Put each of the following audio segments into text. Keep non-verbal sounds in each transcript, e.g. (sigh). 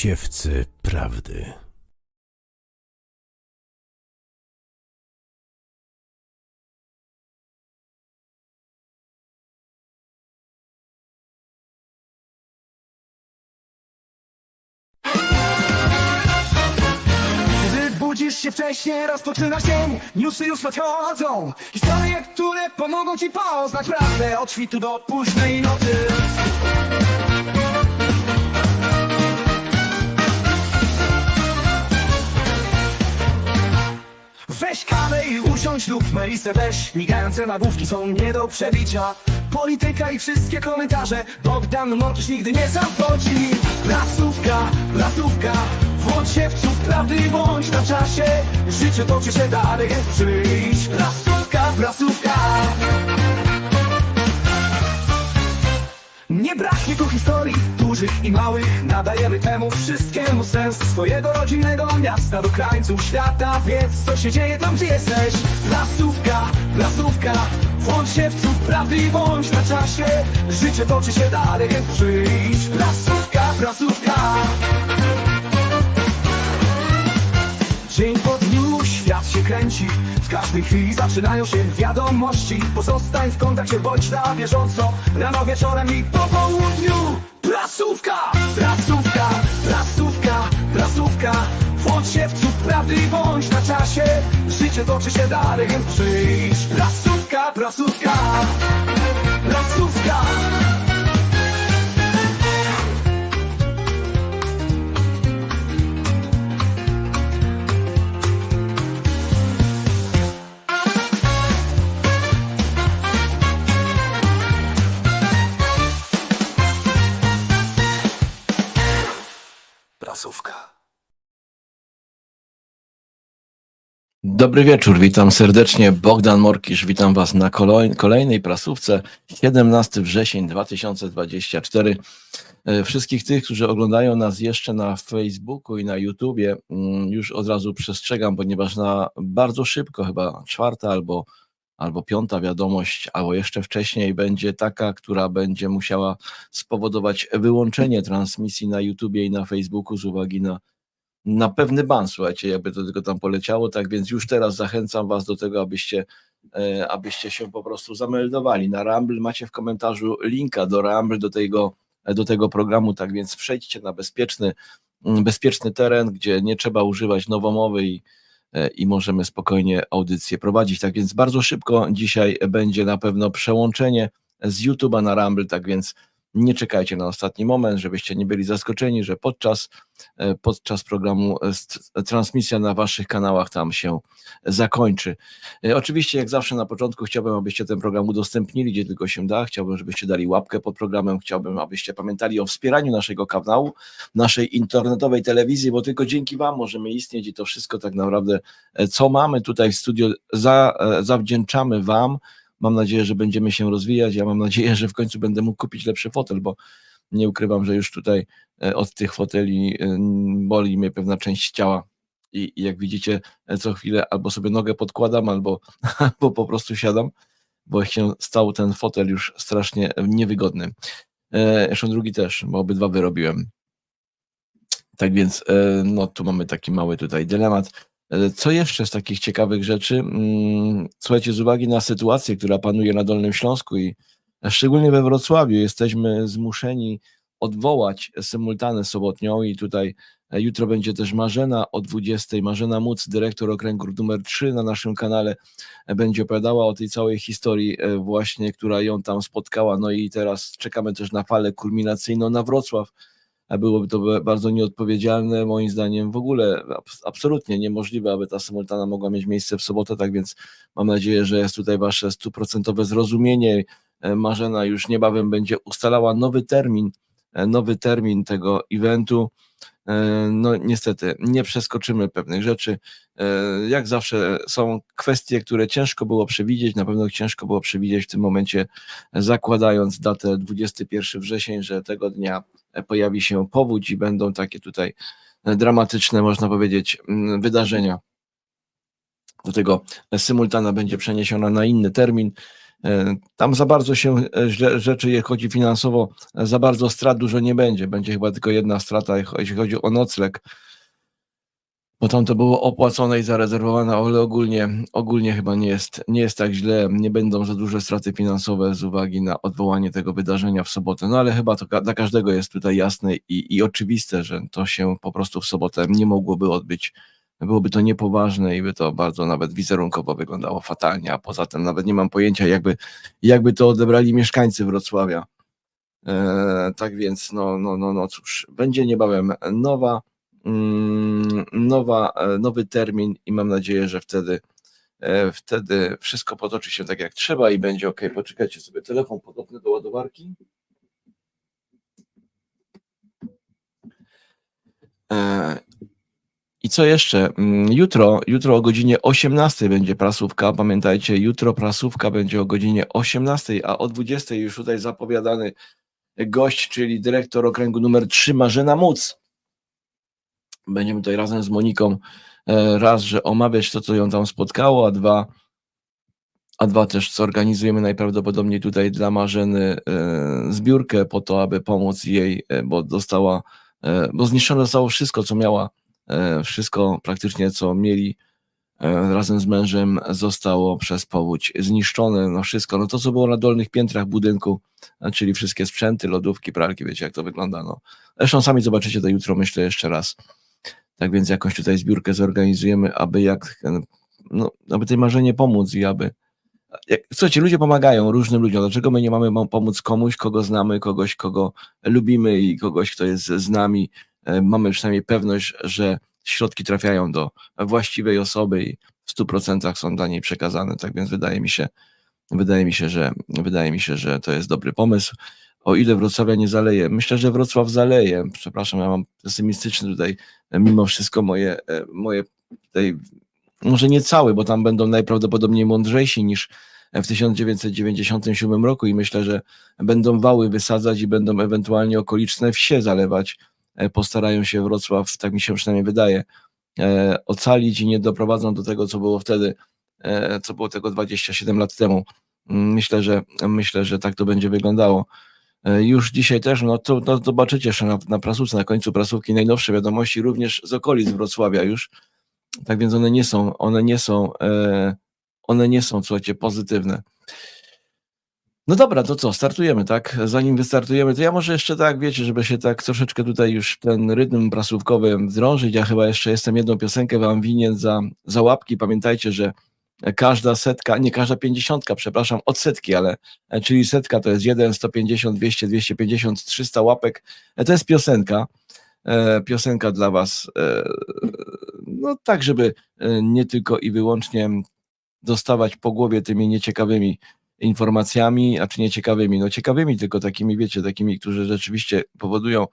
Siewcy prawdy. Budzisz się wcześniej, rozpoczynasz dzień. Newsy już nadchodzą. Historie, które pomogą ci poznać prawdę. Od świtu do późnej nocy Weź kawę i usiądź lub melisę weź Migające nagłówki są nie do przebicia. Polityka i wszystkie komentarze. Bogdan Morkisz nigdy nie zawodzi. Prasówka, prasówka Włącz się w cud prawdy bądź na czasie. Życie toczy się dalej, przyjść. Prasówka, prasówka nie braknie tu historii, dużych i małych. Nadajemy temu wszystkiemu sens. Swojego rodzinnego miasta do krańców świata. Wiedz co się dzieje tam gdzie jesteś. Plasówka, plasówka Włącz się w cud prawdy bądź na czasie. Życie toczy się dalej, więc przyjść Plasówka, plasówka Dzień po dniu się kręci. W każdej chwili zaczynają się wiadomości. Pozostań w kontakcie, bądź na bieżąco. Rano, wieczorem i po południu. Prasówka, prasówka, prasówka, prasówka. Włącz się w cud prawdy i bądź na czasie. Życie toczy się dalej, więc Prasówka, prasówka, prasówka Prasówka Dobry wieczór, witam serdecznie. Bogdan Morkisz, witam Was na kolejnej prasówce 17 wrzesień 2024. E, Wszystkich tych, którzy oglądają nas jeszcze na Facebooku i na YouTubie, mm, już od razu przestrzegam, ponieważ na bardzo szybko, chyba czwarta albo, albo piąta wiadomość, albo jeszcze wcześniej będzie taka, która będzie musiała spowodować wyłączenie transmisji na YouTubie i na Facebooku z uwagi na na pewny ban, słuchajcie, jakby to tylko tam poleciało, tak więc już teraz zachęcam was do tego, abyście, e, abyście się po prostu zameldowali. Na Rumble macie w komentarzu linka do Rumble, do tego, do tego programu, tak więc przejdźcie na bezpieczny, mm, bezpieczny teren, gdzie nie trzeba używać nowomowy i, e, i możemy spokojnie audycję prowadzić. Tak więc bardzo szybko dzisiaj będzie na pewno przełączenie z YouTube'a na Rumble, tak więc nie czekajcie na ostatni moment, żebyście nie byli zaskoczeni, że podczas, e, podczas programu e, st- transmisja na waszych kanałach tam się zakończy. E, Oczywiście, jak zawsze na początku chciałbym, abyście ten program udostępnili, gdzie tylko się da. Chciałbym, żebyście dali łapkę pod programem. Chciałbym, abyście pamiętali o wspieraniu naszego kanału, naszej internetowej telewizji, bo tylko dzięki wam możemy istnieć i to wszystko tak naprawdę, e, co mamy tutaj w studio, za, e, zawdzięczamy wam. Mam nadzieję, że będziemy się rozwijać. Ja mam nadzieję, że w końcu będę mógł kupić lepszy fotel, bo nie ukrywam, że już tutaj e, od tych foteli e, boli mnie pewna część ciała. I, jak widzicie, e, co chwilę albo sobie nogę podkładam, albo, (laughs) albo po prostu siadam, bo się stał ten fotel już strasznie niewygodny. Zresztą drugi też, bo obydwa wyrobiłem. Tak więc, no tu mamy taki mały tutaj dylemat. E, Co jeszcze z takich ciekawych rzeczy? Mm, Słuchajcie, z uwagi na sytuację, która panuje na Dolnym Śląsku i szczególnie we Wrocławiu, jesteśmy zmuszeni odwołać symultanę sobotnią i tutaj e, jutro będzie też Marzena o 20. Marzena Muc, dyrektor okręgu numer 3 na naszym kanale, e, będzie opowiadała o tej całej historii właśnie, która ją tam spotkała. No i teraz czekamy też na falę kulminacyjną na Wrocław. Byłoby to bardzo nieodpowiedzialne, moim zdaniem w ogóle abs- absolutnie niemożliwe, aby ta symultana mogła mieć miejsce w sobotę, tak więc mam nadzieję, że jest tutaj wasze stuprocentowe zrozumienie. E, Marzena już niebawem będzie ustalała nowy termin, e, nowy termin tego eventu. E, No niestety nie przeskoczymy pewnych rzeczy. E, Jak zawsze są kwestie, które ciężko było przewidzieć, na pewno ciężko było przewidzieć w tym momencie, zakładając datę 21 wrzesień, że tego dnia pojawi się powódź i będą takie tutaj dramatyczne, można powiedzieć, mm, wydarzenia. Do tego symultana będzie przeniesiona na inny termin. E, Tam za bardzo się e, rzeczy, jak chodzi finansowo, e, za bardzo strat dużo nie będzie. Będzie chyba tylko jedna strata, jeśli chodzi o nocleg. Bo tam to było opłacone i zarezerwowane, ale ogólnie, ogólnie chyba nie jest, nie jest tak źle. Nie będą za duże straty finansowe z uwagi na odwołanie tego wydarzenia w sobotę. No ale chyba to ka- dla każdego jest tutaj jasne i, i oczywiste, że to się po prostu w sobotę nie mogłoby odbyć. Byłoby to niepoważne i by to bardzo nawet wizerunkowo wyglądało fatalnie, a poza tym nawet nie mam pojęcia, jakby, jakby to odebrali mieszkańcy Wrocławia. E, tak więc, no, no, no, no cóż, będzie niebawem nowa, mm, nowa, e, nowy termin i mam nadzieję, że wtedy, e, wtedy wszystko potoczy się tak jak trzeba i będzie ok. Poczekajcie sobie, telefon podobny do ładowarki. E, I co jeszcze? Mm, Jutro, jutro o godzinie 18 będzie prasówka. Pamiętajcie, jutro prasówka będzie o godzinie 18, a o 20 już tutaj zapowiadany gość, czyli dyrektor okręgu numer 3 Marzena Muc. Będziemy tutaj razem z Moniką e, raz, że omawiać to, co ją tam spotkało, a dwa, a dwa też zorganizujemy najprawdopodobniej tutaj dla Marzeny e, zbiórkę po to, aby pomóc jej, e, bo dostała, bo zniszczone zostało wszystko, co miała, wszystko praktycznie, co mieli e, razem z mężem zostało przez powódź zniszczone, no wszystko, no to co było na dolnych piętrach budynku, a czyli wszystkie sprzęty, lodówki, pralki, wiecie jak to wygląda, no. Zresztą sami zobaczycie to jutro, myślę jeszcze raz. Tak więc jakąś tutaj zbiórkę zorganizujemy, aby jak, no, aby tej marzenie pomóc i aby, słuchajcie, ludzie pomagają różnym ludziom, dlaczego my nie mamy pomóc komuś, kogo znamy, kogoś, kogo lubimy i kogoś, kto jest z nami, E, mamy przynajmniej pewność, że środki trafiają do właściwej osoby i w 100% są dla niej przekazane, tak więc wydaje mi się, wydaje mi się, że wydaje mi się, że to jest dobry pomysł. O ile Wrocławia nie zaleje, myślę, że Wrocław zaleje. Przepraszam, ja mam pesymistyczne tutaj e, mimo wszystko moje, e, moje tutaj, może nie cały, bo tam będą najprawdopodobniej mądrzejsi niż w 1997 roku i myślę, że będą wały wysadzać i będą ewentualnie okoliczne wsie zalewać. E, Postarają się Wrocław, tak mi się przynajmniej wydaje, e, ocalić i nie doprowadzą do tego, co było wtedy, e, co było tego 27 lat temu. Myślę, że myślę, że tak to będzie wyglądało. Już dzisiaj też, no to, zobaczycie jeszcze na, na prasówce, na końcu prasówki najnowsze wiadomości, również z okolic Wrocławia już. Tak więc one nie są, one nie są, one nie są, słuchajcie, pozytywne. No dobra, to co, startujemy, tak? Zanim wystartujemy, to ja może jeszcze tak, wiecie, żeby się tak troszeczkę tutaj już ten rytm prasówkowy wdrążyć, ja chyba jeszcze jestem jedną piosenkę wam winien za, za łapki. Pamiętajcie, że każda setka, nie każda pięćdziesiątka, przepraszam, od setki, ale czyli setka to jest 1, 150, 200, 250, 300 łapek. To jest piosenka. E, Piosenka dla was, e, no tak, żeby e, nie tylko i wyłącznie dostawać po głowie tymi nieciekawymi informacjami, a czy nieciekawymi, no ciekawymi, tylko takimi, wiecie, takimi, którzy rzeczywiście powodują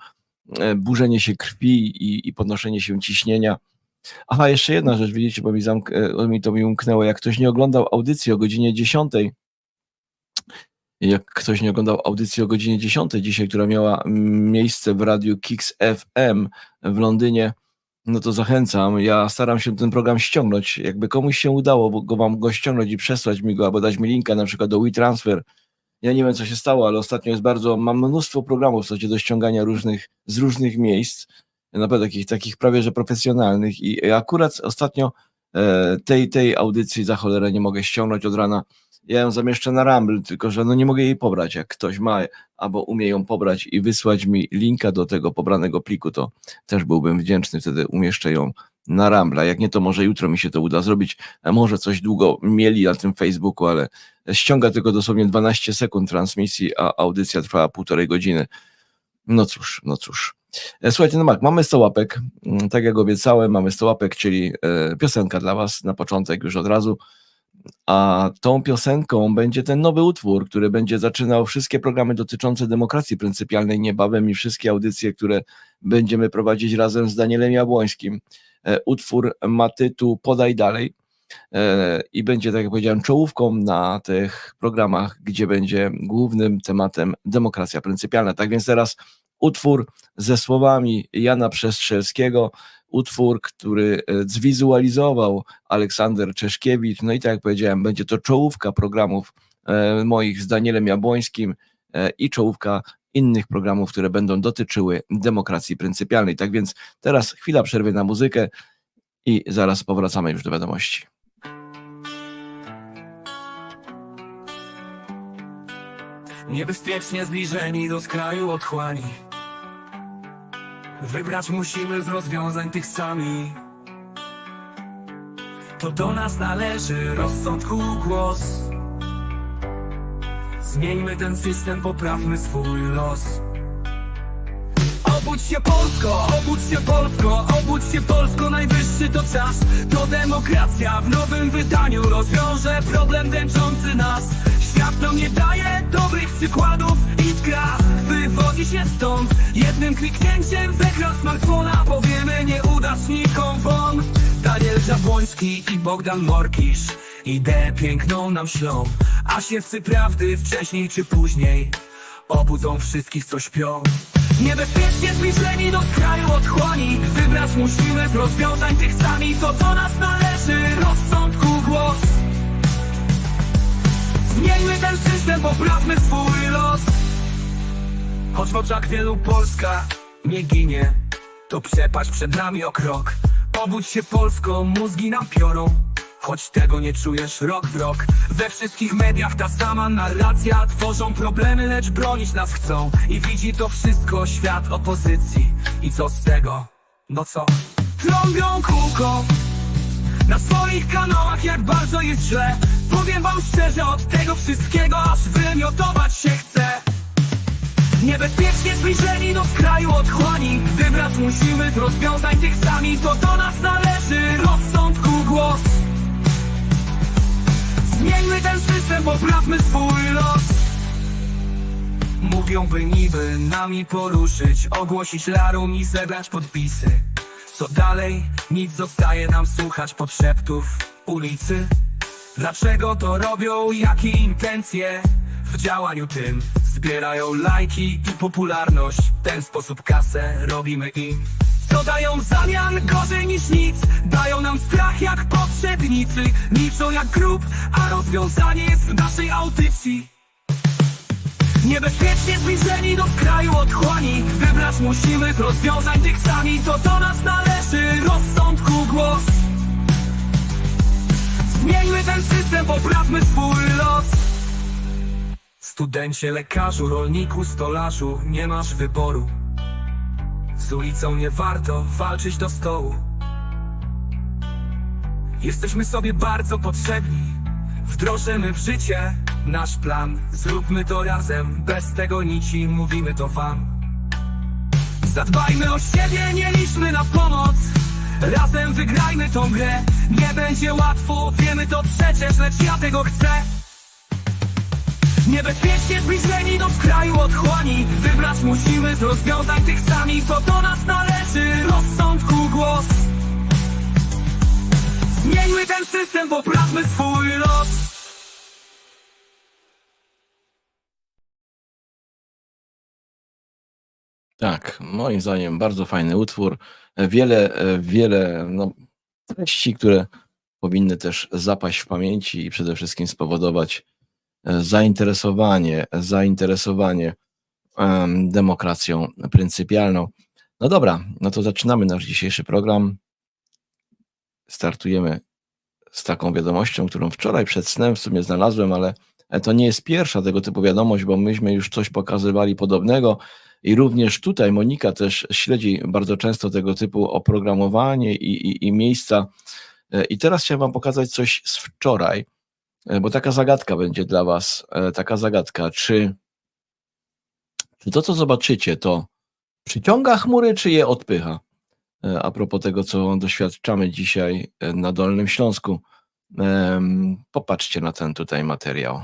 e, burzenie się krwi i, i podnoszenie się ciśnienia. Aha, jeszcze jedna rzecz, widzicie, bo mi, zamk- e, mi to mi umknęło, jak ktoś nie oglądał audycji o godzinie 10, jak ktoś nie oglądał audycji o godzinie 10 dzisiaj, która miała miejsce w radiu Kix FM w Londynie, no to zachęcam. Ja staram się ten program ściągnąć. Jakby komuś się udało bo go wam go ściągnąć i przesłać mi go, albo dać mi linka na przykład do WeTransfer. Ja nie wiem, co się stało, ale ostatnio jest bardzo, mam mnóstwo programów w zasadzie do ściągania różnych, z różnych miejsc, naprawdę takich, takich prawie, że profesjonalnych i akurat ostatnio e, tej, tej audycji za cholerę nie mogę ściągnąć od rana. Ja ją zamieszczę na Rumble, tylko że no nie mogę jej pobrać. Jak ktoś ma albo umie ją pobrać i wysłać mi linka do tego pobranego pliku, to też byłbym wdzięczny, wtedy umieszczę ją na Rambla. Jak nie, to może jutro mi się to uda zrobić. Może coś długo mieli na tym Facebooku, ale ściąga tylko dosłownie 12 sekund transmisji, a audycja trwała półtorej godziny. No cóż, no cóż. E, Słuchajcie, no Mak, mamy 100 łapek, Mm, tak jak obiecałem, mamy 100 łapek, czyli e, piosenka dla was na początek już od razu. A tą piosenką będzie ten nowy utwór, który będzie zaczynał wszystkie programy dotyczące demokracji pryncypialnej niebawem i wszystkie audycje, które będziemy prowadzić razem z Danielem Jabłońskim. E, Utwór ma tytuł Podaj dalej e, i będzie, tak jak powiedziałem, czołówką na tych programach, gdzie będzie głównym tematem demokracja pryncypialna. Tak więc teraz utwór ze słowami Jana Przestrzelskiego, utwór, który e, zwizualizował Aleksander Czeszkiewicz. No i tak jak powiedziałem, będzie to czołówka programów e, moich z Danielem Jabłońskim e, i czołówka innych programów, które będą dotyczyły demokracji pryncypialnej. Tak więc teraz chwila przerwy na muzykę i zaraz powracamy już do wiadomości. Niebezpiecznie zbliżeni do skraju otchłani Wybrać musimy z rozwiązań tych sami. To do nas należy rozsądku głos. Zmieńmy ten system, poprawmy swój los. Obudź się Polsko, obudź się Polsko, obudź się Polsko, najwyższy to czas. To demokracja w nowym wydaniu rozwiąże problem dręczący nas Świat nam nie daje dobrych przykładów Iskra wywodzi się stąd. Jednym kliknięciem z ekran smartfona Powiemy nieudacznikom won Daniel Żabłoński i Bogdan Morkisz. Ideę piękną nam ślą A siewcy prawdy wcześniej czy później Obudzą wszystkich, co śpią. Niebezpiecznie zbliżeni do skraju otchłani Wybrać musimy z rozwiązań tych sami To do nas należy. Rozsądku Zmieńmy ten system, poprawmy swój los. Choć w oczach wielu Polska nie ginie To przepaść przed nami o krok. Obudź się Polsko, mózgi nam piorą. Choć tego nie czujesz rok w rok. We wszystkich mediach ta sama narracja. Tworzą problemy, lecz bronić nas chcą. I widzi to wszystko świat opozycji. I co z tego? No co? Trąbią kółko na swoich kanałach jak bardzo jest źle Powiem wam szczerze, od tego wszystkiego aż wymiotować się chce Niebezpiecznie zbliżeni do skraju otchłani. Wybrać musimy z rozwiązań tych sami. To do nas należy rozsądku głos. Zmieńmy ten system, poprawmy swój los. Mówią by niby nami poruszyć Ogłosić larum i zebrać podpisy. Co dalej? Nic zostaje nam słuchać podszeptów ulicy Dlaczego to robią? Jakie intencje? W działaniu tym zbierają lajki i popularność. W ten sposób kasę robimy im Co dają w zamian? Gorzej niż nic. Dają nam strach jak poprzednicy. Liczą jak grób, a rozwiązanie jest w naszej audycji. Niebezpiecznie zbliżeni do skraju otchłani. Wybrać musimy rozwiązań tych sami. To do nas należy? Rozsądku głos Zmieńmy ten system, poprawmy swój los. Studencie, lekarzu, rolniku, stolarzu Nie masz wyboru. Z ulicą nie warto walczyć do stołu. Jesteśmy sobie bardzo potrzebni. Wdrożymy w życie nasz plan. Zróbmy to razem, bez tego nici mówimy to wam. Zadbajmy o siebie, nie liczmy na pomoc Razem wygrajmy tą grę. Nie będzie łatwo, wiemy to przecież, lecz ja tego chcę. Niebezpiecznie zbliżeni do skraju otchłani. Wybrać musimy z rozwiązań tych sami To do nas należy. Rozsądku głos. Zmieńmy ten system, poprawmy swój los Tak, moim zdaniem bardzo fajny utwór. Wiele, e, wiele no, treści, które powinny też zapaść w pamięci i przede wszystkim spowodować e, zainteresowanie, zainteresowanie em, demokracją pryncypialną. No dobra, no to zaczynamy nasz dzisiejszy program. Startujemy z taką wiadomością, którą wczoraj przed snem w sumie znalazłem, ale to nie jest pierwsza tego typu wiadomość, bo myśmy już coś pokazywali podobnego. I również tutaj Monika też śledzi bardzo często tego typu oprogramowanie i, i, i miejsca. E, I teraz chciałem Wam pokazać coś z wczoraj, e, bo taka zagadka będzie dla Was. e, Taka zagadka, czy, czy to, co zobaczycie, to przyciąga chmury, czy je odpycha? A propos tego, co doświadczamy dzisiaj na Dolnym Śląsku. Popatrzcie na ten tutaj materiał.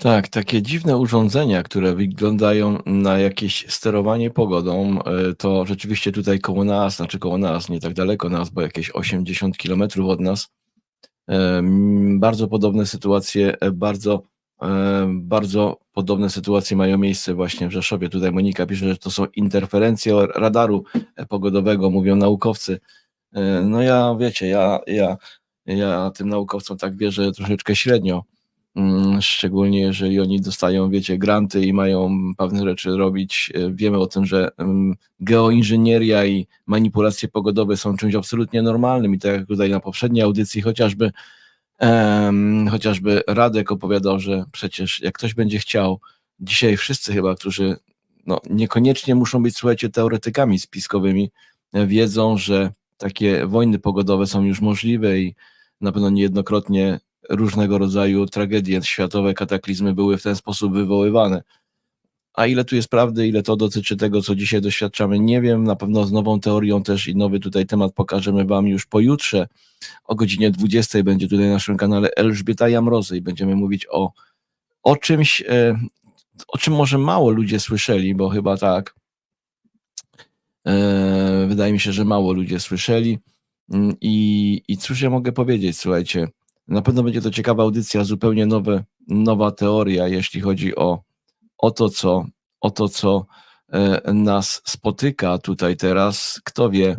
Tak, takie dziwne urządzenia, które wyglądają na jakieś sterowanie pogodą, e, to rzeczywiście tutaj koło nas, znaczy koło nas, nie tak daleko nas, bo jakieś 80 kilometrów od nas, em, bardzo podobne sytuacje, e, bardzo, e, bardzo podobne sytuacje mają miejsce właśnie w Rzeszowie. Tutaj Monika pisze, że to są interferencje radaru e, pogodowego, mówią naukowcy. E, No ja, wiecie, ja, ja, ja tym naukowcom tak wierzę troszeczkę średnio. Mm, Szczególnie jeżeli oni dostają, wiecie, granty i mają pewne rzeczy robić. E, Wiemy o tym, że mm, geoinżynieria i manipulacje pogodowe są czymś absolutnie normalnym i tak jak tutaj na poprzedniej audycji chociażby em, chociażby Radek opowiadał, że przecież jak ktoś będzie chciał, dzisiaj wszyscy chyba, którzy no, niekoniecznie muszą być, słuchajcie, teoretykami spiskowymi, e, wiedzą, że takie wojny pogodowe są już możliwe i na pewno niejednokrotnie różnego rodzaju tragedie światowe, kataklizmy były w ten sposób wywoływane. A ile tu jest prawdy, ile to dotyczy tego, co dzisiaj doświadczamy, nie wiem. Na pewno z nową teorią też i nowy tutaj temat pokażemy Wam już pojutrze. O godzinie 20 będzie tutaj na naszym kanale Elżbieta Jamrozy i będziemy mówić o, o czymś, e, o czym może mało ludzie słyszeli, bo chyba tak. E, Wydaje mi się, że mało ludzie słyszeli. Mm, I, I cóż ja mogę powiedzieć, słuchajcie, na pewno będzie to ciekawa audycja, zupełnie nowe, nowa teoria, jeśli chodzi o, o to, co, o to, co e, nas spotyka tutaj teraz. Kto wie,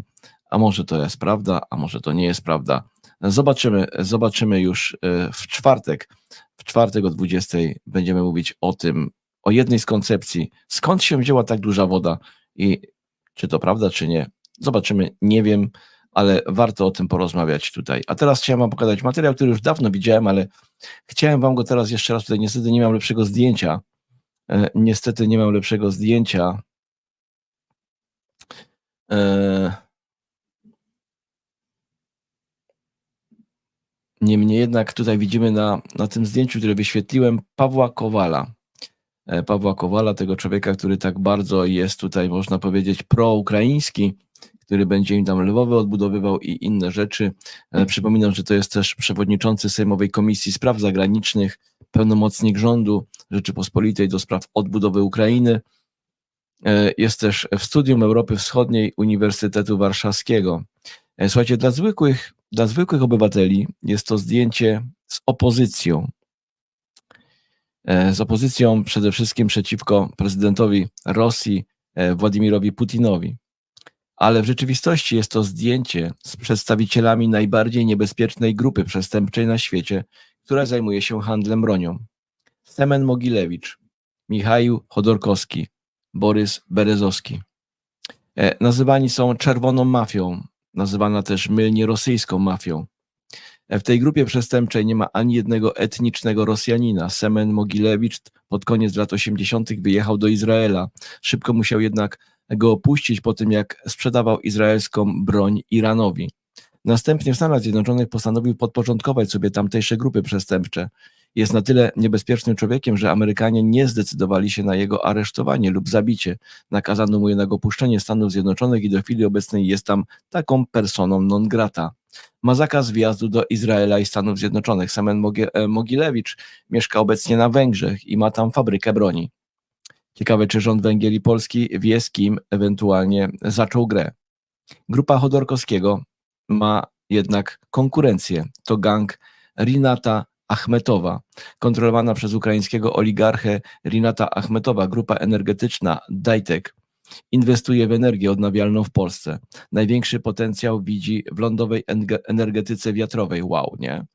a może to jest prawda, a może to nie jest prawda. Zobaczymy, zobaczymy już e, w czwartek. W czwartek o 20 będziemy mówić o tym, o jednej z koncepcji, skąd się wzięła tak duża woda i czy to prawda, czy nie. Zobaczymy, nie wiem, ale warto o tym porozmawiać tutaj. A teraz chciałem Wam pokazać materiał, który już dawno widziałem, ale chciałem Wam go teraz jeszcze raz tutaj. Niestety nie mam lepszego zdjęcia. E, Niestety nie mam lepszego zdjęcia. E, Niemniej jednak tutaj widzimy na, na tym zdjęciu, które wyświetliłem, Pawła Kowala. E, Pawła Kowala, tego człowieka, który tak bardzo jest tutaj, można powiedzieć, proukraiński, który będzie im tam Lwowy odbudowywał i inne rzeczy. E, Przypominam, że to jest też przewodniczący Sejmowej Komisji Spraw Zagranicznych, pełnomocnik rządu Rzeczypospolitej do spraw odbudowy Ukrainy. E, Jest też w Studium Europy Wschodniej Uniwersytetu Warszawskiego. E, Słuchajcie, dla zwykłych, dla zwykłych obywateli jest to zdjęcie z opozycją. Z opozycją przede wszystkim przeciwko prezydentowi Rosji, Władimirowi Putinowi. Ale w rzeczywistości jest to zdjęcie z przedstawicielami najbardziej niebezpiecznej grupy przestępczej na świecie, która zajmuje się handlem bronią. Semen Mogilewicz, Michał Chodorkowski, Borys Berezowski. E, Nazywani są czerwoną mafią, nazywana też mylnie rosyjską mafią. E, W tej grupie przestępczej nie ma ani jednego etnicznego Rosjanina. Semen Mogilewicz pod koniec lat 80. wyjechał do Izraela. Szybko musiał jednak go opuścić po tym, jak sprzedawał izraelską broń Iranowi. Następnie w Stanach Zjednoczonych postanowił podporządkować sobie tamtejsze grupy przestępcze. Jest na tyle niebezpiecznym człowiekiem, że Amerykanie nie zdecydowali się na jego aresztowanie lub zabicie. Nakazano mu jednak opuszczenie Stanów Zjednoczonych i do chwili obecnej jest tam taką personą non grata. Ma zakaz wjazdu do Izraela i Stanów Zjednoczonych. Semen e, Mogilewicz mieszka obecnie na Węgrzech i ma tam fabrykę broni. Ciekawe, czy rząd Węgier i Polski wie, z kim ewentualnie zaczął grę. Grupa Chodorkowskiego ma jednak konkurencję. To gang Rinata Achmetowa, kontrolowana przez ukraińskiego oligarchę Rinata Achmetowa, grupa energetyczna Dajtek inwestuje w energię odnawialną w Polsce. Największy potencjał widzi w lądowej energetyce wiatrowej. Wow, nie?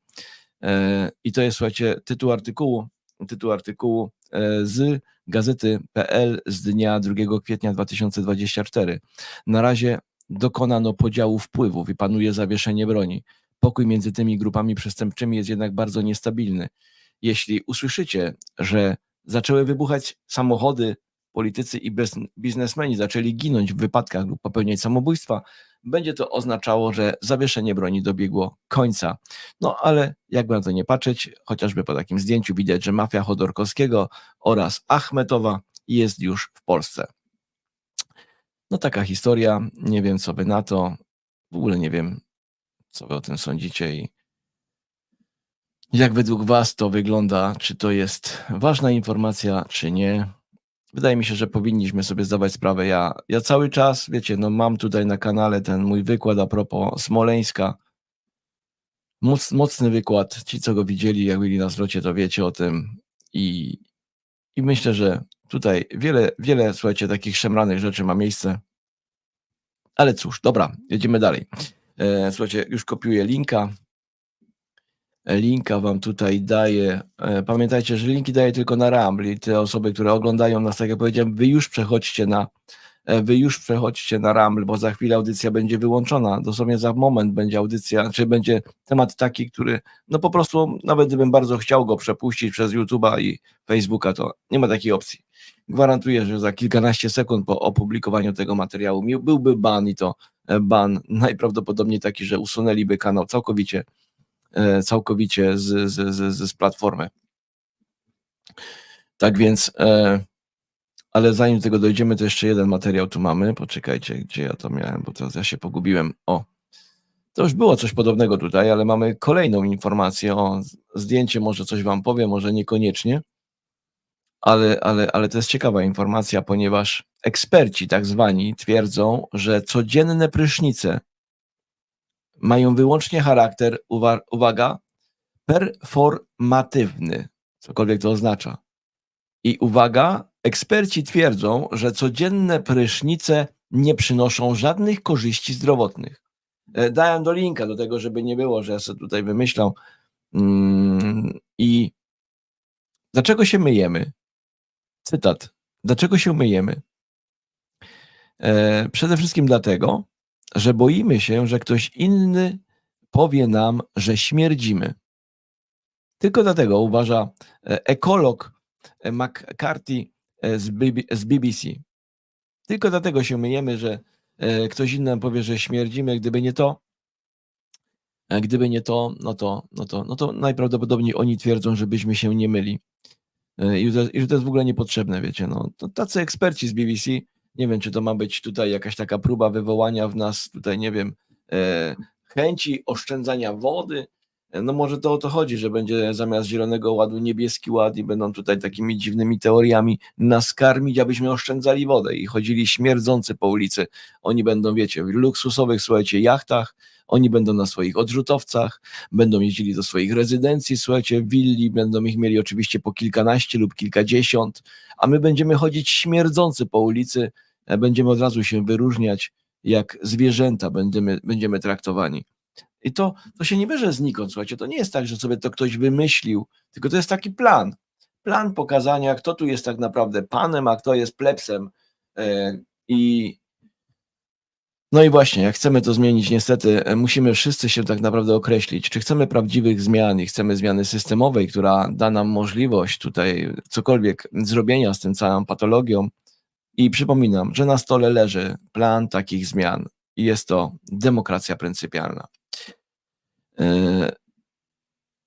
E, I to jest, słuchajcie, tytuł artykułu, tytuł artykułu e, z gazety.pl z dnia 2 kwietnia 2024. Na razie dokonano podziału wpływów i panuje zawieszenie broni. Pokój między tymi grupami przestępczymi jest jednak bardzo niestabilny. Jeśli usłyszycie, że zaczęły wybuchać samochody, politycy i biznesmeni zaczęli ginąć w wypadkach lub popełniać samobójstwa, będzie to oznaczało, że zawieszenie broni dobiegło końca. No ale jakby na to nie patrzeć, chociażby po takim zdjęciu widać, że mafia Chodorkowskiego oraz Achmetowa jest już w Polsce. No taka historia, nie wiem co wy na to, w ogóle nie wiem co wy o tym sądzicie i Jak według Was to wygląda? Czy to jest ważna informacja, czy nie? Wydaje mi się, że powinniśmy sobie zdawać sprawę. Ja, ja cały czas, wiecie, no mam tutaj na kanale ten mój wykład a propos Smoleńska. Moc, mocny wykład. Ci, co go widzieli, jak byli na zlocie, to wiecie o tym. I, i myślę, że tutaj wiele, wiele, słuchajcie, takich szemranych rzeczy ma miejsce. Ale cóż, dobra, jedziemy dalej. E, słuchajcie, już kopiuję linka. Linka wam tutaj daję. E, Pamiętajcie, że linki daję tylko na Rumble i te osoby, które oglądają nas, tak jak powiedziałem, wy już przechodźcie na e, wy już przechodźcie na Rumble, bo za chwilę audycja będzie wyłączona. Dosłownie za moment będzie audycja, czy będzie temat taki, który no po prostu, nawet gdybym bardzo chciał go przepuścić przez YouTube'a i Facebooka, to nie ma takiej opcji. Gwarantuję, że za kilkanaście sekund po opublikowaniu tego materiału byłby ban i to e, ban najprawdopodobniej taki, że usunęliby kanał całkowicie całkowicie z, z, z, z, z platformy. Tak więc, e, ale zanim do tego dojdziemy, to jeszcze jeden materiał tu mamy. Poczekajcie, gdzie ja to miałem, bo teraz ja się pogubiłem. O, to już było coś podobnego tutaj, ale mamy kolejną informację. O, zdjęcie może coś Wam powiem, może niekoniecznie, ale, ale, ale to jest ciekawa informacja, ponieważ eksperci, tak zwani, twierdzą, że codzienne prysznice mają wyłącznie charakter, uwa- uwaga, performatywny, cokolwiek to oznacza. I uwaga, eksperci twierdzą, że codzienne prysznice nie przynoszą żadnych korzyści zdrowotnych. E, Dałem do linka do tego, żeby nie było, że ja sobie tutaj wymyślał. Mm, I dlaczego się myjemy? Cytat. Dlaczego się myjemy? E, Przede wszystkim dlatego, że boimy się, że ktoś inny powie nam, że śmierdzimy. Tylko dlatego uważa e, ekolog e, McCarthy e, z BB z BBC. Tylko dlatego się myjemy, że ktoś inny nam powie, że śmierdzimy. Gdyby nie to, gdyby nie to, no to, no to, no to najprawdopodobniej oni twierdzą, żebyśmy się nie myli. I że to jest w ogóle niepotrzebne, wiecie. No, to tacy eksperci z BBC, nie wiem, czy to ma być tutaj jakaś taka próba wywołania w nas, tutaj nie wiem, e, chęci oszczędzania wody. E, No może to o to chodzi, że będzie zamiast zielonego ładu niebieski ład i będą tutaj takimi dziwnymi teoriami nas karmić, abyśmy oszczędzali wodę. I chodzili śmierdzący po ulicy. Oni będą, wiecie, w luksusowych, słuchajcie, jachtach, oni będą na swoich odrzutowcach, będą jeździli do swoich rezydencji, słuchajcie, willi, będą ich mieli oczywiście po kilkanaście lub kilkadziesiąt, a my będziemy chodzić śmierdzący po ulicy, będziemy od razu się wyróżniać, jak zwierzęta będziemy, będziemy traktowani. I to, to się nie bierze znikąd, słuchajcie, to nie jest tak, że sobie to ktoś wymyślił, tylko to jest taki plan. Plan pokazania, kto tu jest tak naprawdę panem, a kto jest plebsem. E, I no i właśnie, jak chcemy to zmienić, niestety e, musimy wszyscy się tak naprawdę określić, czy chcemy prawdziwych zmian i chcemy zmiany systemowej, która da nam możliwość tutaj cokolwiek zrobienia z tym całą patologią. I przypominam, że na stole leży plan takich zmian i jest to demokracja pryncypialna. Yy,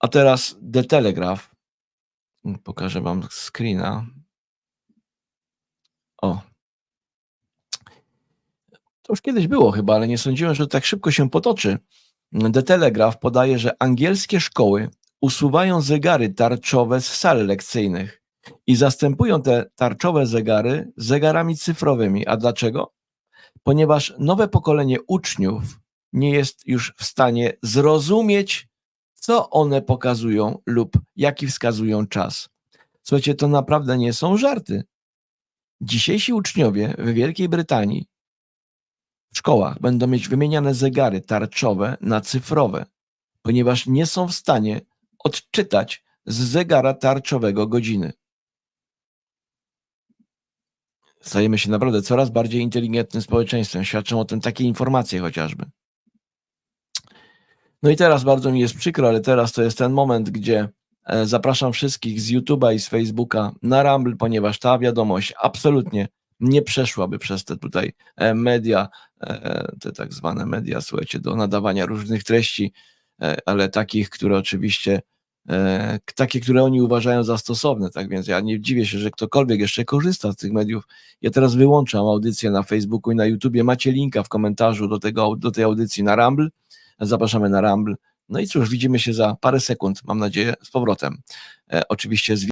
A teraz The Telegraph. Pokażę wam screena. O. To już kiedyś było chyba, ale nie sądziłem, że tak szybko się potoczy. The Telegraph podaje, że angielskie szkoły usuwają zegary tarczowe z sal lekcyjnych i zastępują te tarczowe zegary zegarami cyfrowymi. A dlaczego? Ponieważ nowe pokolenie uczniów nie jest już w stanie zrozumieć, co one pokazują lub jaki wskazują czas. Słuchajcie, to naprawdę nie są żarty. Dzisiejsi uczniowie w Wielkiej Brytanii w szkołach będą mieć wymieniane zegary tarczowe na cyfrowe, ponieważ nie są w stanie odczytać z zegara tarczowego godziny. Stajemy się naprawdę coraz bardziej inteligentnym społeczeństwem. Świadczą o tym takie informacje chociażby. No i teraz bardzo mi jest przykro, ale teraz to jest ten moment, gdzie e, zapraszam wszystkich z YouTube'a i z Facebooka na Rumble, ponieważ ta wiadomość absolutnie nie przeszłaby przez te tutaj e, media, e, te tak zwane media, słuchajcie, do nadawania różnych treści, ale takich, które oczywiście, takie, które oni uważają za stosowne. Tak więc ja nie dziwię się, że ktokolwiek jeszcze korzysta z tych mediów. Ja teraz wyłączam audycję na Facebooku i na YouTubie. Macie linka w komentarzu do, tego, do tej audycji na Rumble. Zapraszamy na Rumble No i cóż, widzimy się za parę sekund, mam nadzieję, z powrotem. E, oczywiście z